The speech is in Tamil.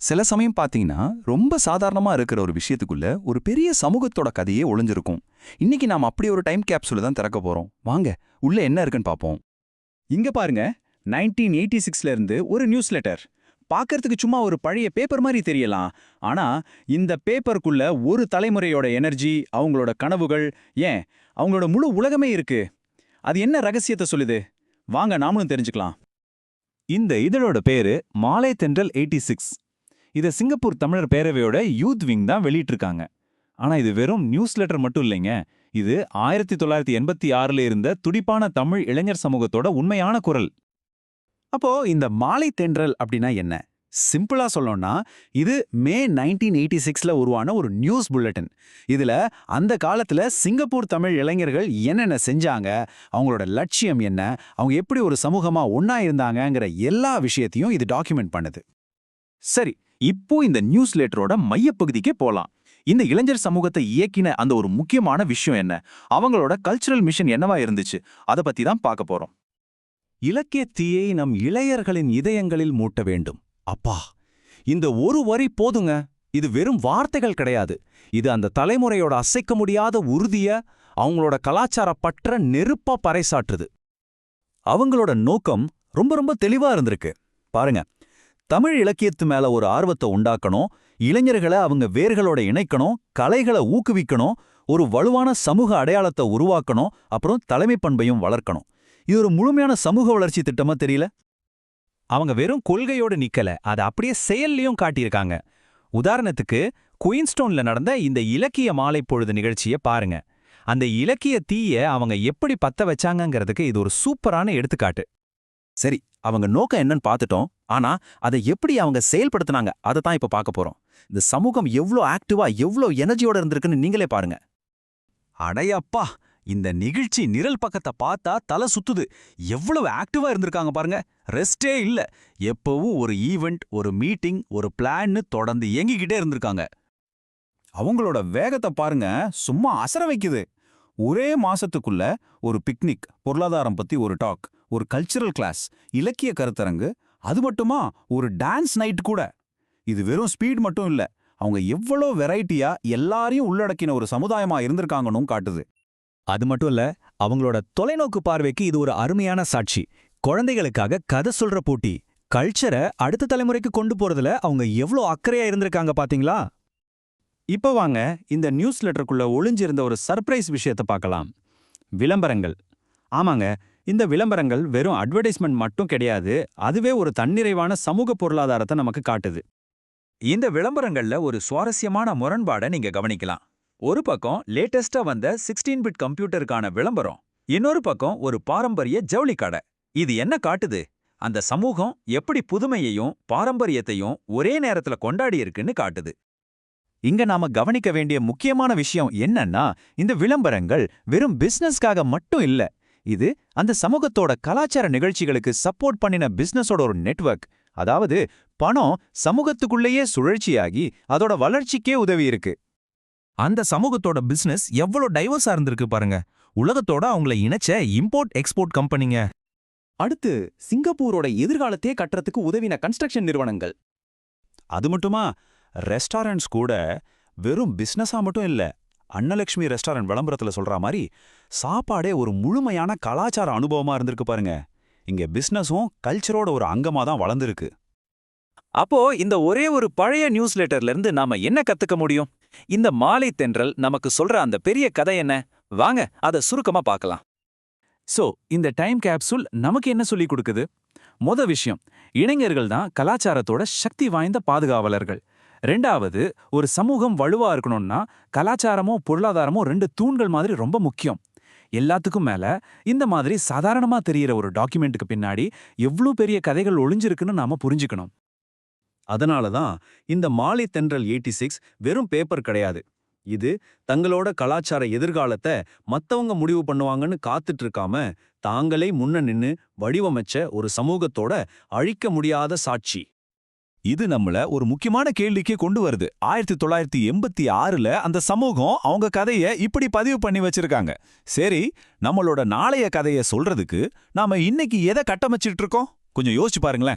சில சமயம் பாத்தீங்கன்னா ரொம்ப சாதாரணமா இருக்கிற ஒரு விஷயத்துக்குள்ள ஒரு பெரிய சமூகத்தோட கதையே ஒளிஞ்சிருக்கும். இன்னைக்கு நாம அப்படி ஒரு டைம் கேப்சூல தான் திறக்க போறோம். வாங்க உள்ள என்ன இருக்குன்னு பாப்போம். இங்க பாருங்க நைன்டீன் எயிட்டி சிக்ஸ்ல இருந்து ஒரு நியூஸ் லெட்டர். பார்க்கறதுக்கு சும்மா ஒரு பழைய பேப்பர் மாதிரி தெரியலாம். ஆனா இந்த பேப்பருக்குள்ள ஒரு தலைமுறையோட எனர்ஜி அவங்களோட கனவுகள் ஏன்? அவங்களோட முழு உலகமே இருக்கு. அது என்ன ரகசியத்தை சொல்லுது? வாங்க நாமளும் தெரிஞ்சுக்கலாம். இந்த இதழோட பேரு மாலை தென்றல் எயிட்டி சிக்ஸ். இதை சிங்கப்பூர் தமிழர் பேரவையோட யூத் விங் தான் வெளியிட்டிருக்காங்க. ஆனா இது வெறும் நியூஸ் லெட்டர் மட்டும் இல்லைங்க. இது ஆயிரத்தி தொள்ளாயிரத்தி எண்பத்தி ஆறுல இருந்த துடிப்பான தமிழ் இளைஞர் சமூகத்தோட உண்மையான குரல். அப்போ இந்த மாலை தென்றல் அப்படின்னா என்ன? சிம்பிளா சொல்லணும்னா இது மே நைன்டீன் எயிட்டி சிக்ஸ்ல உருவான ஒரு நியூஸ் புல்லட்டின். இதுல அந்த காலத்துல சிங்கப்பூர் தமிழ் இளைஞர்கள் என்னென்ன செஞ்சாங்க? அவங்களோட லட்சியம் என்ன? அவங்க எப்படி ஒரு சமூகமா ஒன்னா இருந்தாங்கங்கிற எல்லா விஷயத்தையும் இது டாக்குமெண்ட் பண்ணுது. சரி இப்போ இந்த நியூஸ் லெட்டரோட மையப்பகுதிக்கே போலாம். இந்த இளைஞர் சமூகத்தை இயக்கின அந்த ஒரு முக்கியமான விஷயம் என்ன? அவங்களோட கல்ச்சுரல் மிஷன் என்னவா இருந்துச்சு? அத பத்தி தான் பார்க்க போறோம். இலக்கிய தீயை நம் இளையர்களின் இதயங்களில் மூட்ட வேண்டும். அப்பா இந்த ஒரு வரி போதுங்க. இது வெறும் வார்த்தைகள் கிடையாது. இது அந்த தலைமுறையோட அசைக்க முடியாத உறுதிய அவங்களோட கலாச்சார பற்ற நெருப்பா பறைசாற்றுது. அவங்களோட நோக்கம் ரொம்ப ரொம்ப தெளிவா இருந்திருக்கு. பாருங்க. தமிழ் இலக்கியத்து மேல ஒரு ஆர்வத்தை உண்டாக்கணும் இளைஞர்களை அவங்க வேர்களோட இணைக்கணும் கலைகளை ஊக்குவிக்கணும் ஒரு வலுவான சமூக அடையாளத்தை உருவாக்கணும் அப்புறம் தலைமை பண்பையும் வளர்க்கணும். இது ஒரு முழுமையான சமூக வளர்ச்சி திட்டமா தெரியல? அவங்க வெறும் கொள்கையோட நிக்கல அதை அப்படியே செயல்லையும் காட்டியிருக்காங்க. உதாரணத்துக்கு குயின்ஸ்டோன்ல நடந்த இந்த இலக்கிய மாலை பொழுது நிகழ்ச்சியை பாருங்க. அந்த இலக்கிய தீய அவங்க எப்படி பத்த வச்சாங்கங்கிறதுக்கு இது ஒரு சூப்பரான எடுத்துக்காட்டு. சரி அவங்க நோக்கம் என்னன்னு பார்த்துட்டோம். ஆனா அதை எப்படி அவங்க செயல்படுத்துனாங்க அதை தான் இப்ப பார்க்க போறோம். இந்த சமூகம் எவ்ளோ ஆக்டிவா எவ்ளோ எனர்ஜியோட இருந்திருக்குன்னு நீங்களே பாருங்க. அடையப்பா! இந்த நிகழ்ச்சி நிரல் பக்கத்தை பார்த்தா தலை சுத்துது. எவ்வளவு ஆக்டிவா இருந்திருக்காங்க பாருங்க. ரெஸ்டே இல்ல. எப்பவும் ஒரு ஈவெண்ட் ஒரு மீட்டிங் ஒரு பிளான்னு தொடர்ந்து இயங்கிக்கிட்டே இருந்திருக்காங்க. அவங்களோட வேகத்தை பாருங்க. சும்மா அசர வைக்குது. ஒரே மாசத்துக்குள்ள ஒரு பிக்னிக் பொருளாதாரம் பத்தி ஒரு டாக் ஒரு கல்ச்சுரல் கிளாஸ் இலக்கிய கருத்தரங்கு அது மட்டுமா ஒரு டான்ஸ் நைட் கூட. இது வெறும் ஸ்பீட் மட்டும் இல்ல அவங்க எவ்வளோ வெரைட்டியா எல்லாரையும் உள்ளடக்கின ஒரு சமுதாயமா இருந்திருக்காங்கன்னு காட்டுது. அது மட்டும் இல்ல அவங்களோட தொலைநோக்கு பார்வைக்கு இது ஒரு அருமையான சாட்சி. குழந்தைகளுக்காக கதை சொல்ற போட்டி கல்ச்சரை அடுத்த தலைமுறைக்கு கொண்டு போறதுல அவங்க எவ்ளோ அக்கறையா இருந்திருக்காங்க பாத்தீங்களா? இப்போ வாங்க இந்த நியூஸ் லெட்டருக்குள்ள ஒளிஞ்சிருந்த ஒரு சர்ப்ரைஸ் விஷயத்தை பார்க்கலாம். விளம்பரங்கள். ஆமாங்க இந்த விளம்பரங்கள் வெறும் அட்வர்டைஸ்மெண்ட் மட்டும் கிடையாது அதுவே ஒரு தன்னிறைவான சமூக பொருளாதாரத்தை நமக்கு காட்டுது. இந்த விளம்பரங்கள்ல ஒரு சுவாரஸ்யமான முரண்பாடை நீங்க கவனிக்கலாம். ஒரு பக்கம் லேட்டஸ்டா வந்த சிக்ஸ்டீன் பிட் கம்ப்யூட்டருக்கான விளம்பரம் இன்னொரு பக்கம் ஒரு பாரம்பரிய ஜவுளி கடை. இது என்ன காட்டுது? அந்த சமூகம் எப்படி புதுமையையும் பாரம்பரியத்தையும் ஒரே நேரத்துல கொண்டாடி இருக்குன்னு காட்டுது. இங்க நாம கவனிக்க வேண்டிய முக்கியமான விஷயம் என்னன்னா இந்த விளம்பரங்கள் வெறும் பிசினஸ்க்காக மட்டும் இல்ல இது அந்த சமூகத்தோட கலாச்சார நிகழ்ச்சிகளுக்கு சப்போர்ட் பண்ணின பிசினஸோட ஒரு நெட்வொர்க் அதாவது பணம் சமூகத்துக்குள்ளேயே சுழற்சியாகி அதோட வளர்ச்சிக்கே உதவி இருக்கு. அந்த சமூகத்தோட பிசினஸ் எவ்வளோ டைவர்ஸா இருந்திருக்கு பாருங்க. உலகத்தோட அவங்கள இணைச்ச இம்போர்ட் எக்ஸ்போர்ட் கம்பெனிங்க அடுத்து சிங்கப்பூரோட எதிர்காலத்தையே கட்டுறதுக்கு உதவின கன்ஸ்ட்ரக்ஷன் நிறுவனங்கள். அது மட்டுமா ரெஸ்டாரண்ட்ஸ் கூட வெறும் பிசினஸா மட்டும் இல்ல அன்னலக்ஷ்மி ரெஸ்டாரண்ட் விளம்பரத்துல சொல்ற மாதிரி சாப்பாடே ஒரு முழுமையான கலாச்சார அனுபவமா இருந்திருக்கு பாருங்க. இங்க பிசினஸும் கல்ச்சரோட ஒரு அங்கமா தான் வளர்ந்துருக்கு. அப்போ இந்த ஒரே ஒரு பழைய நியூஸ் லெட்டர்ல இருந்து நாம என்ன கத்துக்க முடியும்? இந்த மாலை தென்றல் நமக்கு சொல்ற அந்த பெரிய கதை என்ன? வாங்க அத சுருக்கமா பார்க்கலாம். சோ இந்த டைம் கேப்சூல் நமக்கு என்ன சொல்லிக் கொடுக்குது? மொத விஷயம் இளைஞர்கள் தான் கலாச்சாரத்தோட சக்தி வாய்ந்த பாதுகாவலர்கள். ரெண்டாவது ஒரு சமூகம் வலுவா இருக்கணும்னா கலாச்சாரமோ பொருளாதாரமோ ரெண்டு தூண்கள் மாதிரி ரொம்ப முக்கியம். எல்லாத்துக்கும் மேல இந்த மாதிரி சாதாரணமா தெரியற ஒரு டாக்குமெண்ட்டுக்கு பின்னாடி எவ்ளோ பெரிய கதைகள் ஒளிஞ்சிருக்குன்னு நாம புரிஞ்சுக்கணும். அதனால தான் இந்த மாலை தென்றல் எயிட்டி சிக்ஸ் வெறும் பேப்பர் கிடையாது. இது தங்களோட கலாச்சார எதிர்காலத்தை மத்தவங்க முடிவு பண்ணுவாங்கன்னு காத்துட்டு இருக்காம தாங்களே முன்ன நின்னு வடிவமைச்ச ஒரு சமூகத்தோட அழிக்க முடியாத சாட்சி. இது நம்மள ஒரு முக்கியமான கேள்விக்கே கொண்டு வருது. ஆயிரத்தி தொள்ளாயிரத்தி எண்பத்தி ஆறுல அந்த சமூகம் அவங்க கதைய இப்படி பதிவு பண்ணி வச்சிருக்காங்க. சரி நம்மளோட நாளைய கதைய சொல்றதுக்கு நாம இன்னைக்கு எதை கட்டமைச்சிட்டு இருக்கோம்? கொஞ்சம் யோசிச்சு பாருங்களேன்.